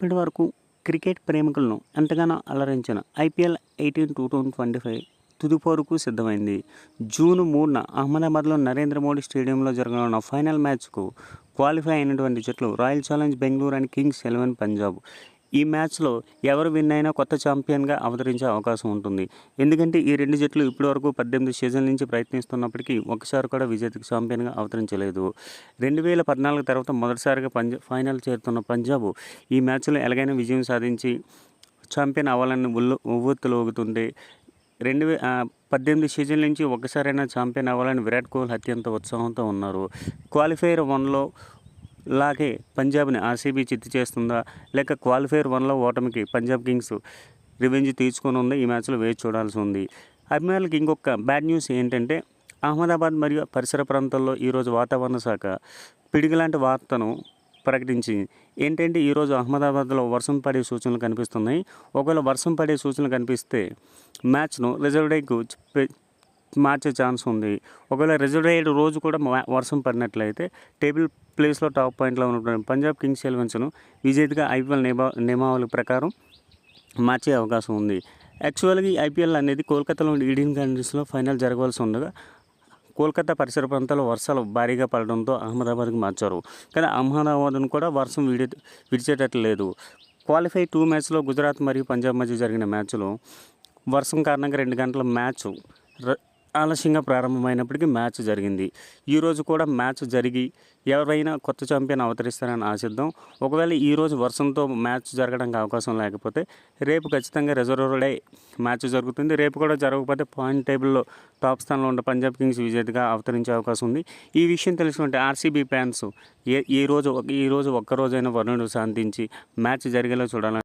ఇప్పటి వరకు క్రికెట్ ప్రేమికులను ఎంతగానో అలరించిన IPL eighteen two thousand twenty five తుదిపోరుకు సిద్ధమైంది. జూన్ మూడున అహ్మదాబాద్లో నరేంద్ర మోడీ స్టేడియంలో జరగనున్న ఫైనల్ మ్యాచ్కు క్వాలిఫై అయినటువంటి జట్లు royal challenge Bengaluru and kings eleven Punjab ఈ మ్యాచ్లో ఎవరు విన్ అయినా కొత్త ఛాంపియన్గా అవతరించే అవకాశం ఉంటుంది. ఎందుకంటే ఈ రెండు జట్లు ఇప్పటివరకు పద్దెనిమిది సీజన్ల నుంచి ప్రయత్నిస్తున్నప్పటికీ ఒకసారి కూడా విజేతకు ఛాంపియన్గా అవతరించలేదు. రెండు వేల పద్నాలుగు తర్వాత మొదటిసారిగా పంజా ఫైనల్ చేరుతున్న పంజాబ్ ఈ మ్యాచ్లో ఎలాగైనా విజయం సాధించి ఛాంపియన్ అవ్వాలని ఉల్లు ఉవ్వెత్తులోగుతుంటే రెండు వే పద్దెనిమిది సీజన్ల నుంచి ఒక్కసారైనా ఛాంపియన్ అవ్వాలని విరాట్ కోహ్లీ అత్యంత ఉత్సాహంతో ఉన్నారు. క్వాలిఫైయర్ వన్లో లాగే పంజాబ్ని ఆర్సీబీ చిత్తు చేస్తుందా? లేక క్వాలిఫైర్ వన్లో ఓటమికి పంజాబ్ కింగ్స్ రివెంజ్ తీసుకొని ఉంది? ఈ మ్యాచ్లో వేచి చూడాల్సి ఉంది. అభిమానులకు ఇంకొక బ్యాడ్ న్యూస్ ఏంటంటే అహ్మదాబాద్ మరియు పరిసర ప్రాంతాల్లో ఈరోజు వాతావరణ శాఖ పిడిగిలాంటి వార్తను ప్రకటించింది. ఏంటంటే ఈరోజు అహ్మదాబాద్లో వర్షం పడే సూచనలు కనిపిస్తున్నాయి. ఒకవేళ వర్షం పడే సూచనలు కనిపిస్తే మ్యాచ్ను రిజర్వ్ డేకు మార్చే ఛాన్స్ ఉంది. ఒకవేళ రిజర్వ్ అయ్యే రోజు కూడా మా- వర్షం పడినట్లయితే టేబుల్ ప్లేస్లో టాప్ పాయింట్లో ఉన్నటువంటి పంజాబ్ కింగ్స్ ఎలెవెన్స్ను విజేతగా ఐపీఎల్ నియమా నియమావళి ప్రకారం మార్చే అవకాశం ఉంది. యాక్చువల్గా ఈ ఐపీఎల్ అనేది కోల్కతాలో ఈడెన్ కంట్రీస్లో ఫైనల్ జరగవలసి ఉండగా కోల్కతా పరిసర ప్రాంతాల్లో వర్షాలు భారీగా పడడంతో అహ్మదాబాద్కి మార్చారు. కానీ అహ్మదాబాద్ను కూడా వర్షం విడి విడిచేటట్లు లేదు క్వాలిఫై టూ మ్యాచ్లో గుజరాత్ మరియు పంజాబ్ మధ్య జరిగిన మ్యాచ్లో వర్షం కారణంగా రెండు గంటల మ్యాచ్ ర- ఆలస్యంగా ప్రారంభమైనప్పటికీ మ్యాచ్ జరిగింది. ఈరోజు కూడా మ్యాచ్ జరిగి ఎవరైనా కొత్త ఛాంపియన్ అవతరిస్తారని ఆశిద్దాం. ఒకవేళ ఈరోజు వర్షంతో మ్యాచ్ జరగడానికి అవకాశం లేకపోతే రేపు ఖచ్చితంగా రిజర్వ్ డే మ్యాచ్ జరుగుతుంది. రేపు కూడా జరగకపోతే పాయింట్ టేబుల్లో టాప్ స్థానంలో ఉన్న పంజాబ్ కింగ్స్ విజేతగా అవతరించే అవకాశం ఉంది. ఈ విషయం తెలుసుకుంటే ఆర్సీబీ ఫ్యాన్స్ ఏ ఈ రోజు ఈ రోజు ఒక్కరోజైనా వరుణుడు శాంతించి మ్యాచ్ జరిగేలా చూడాలని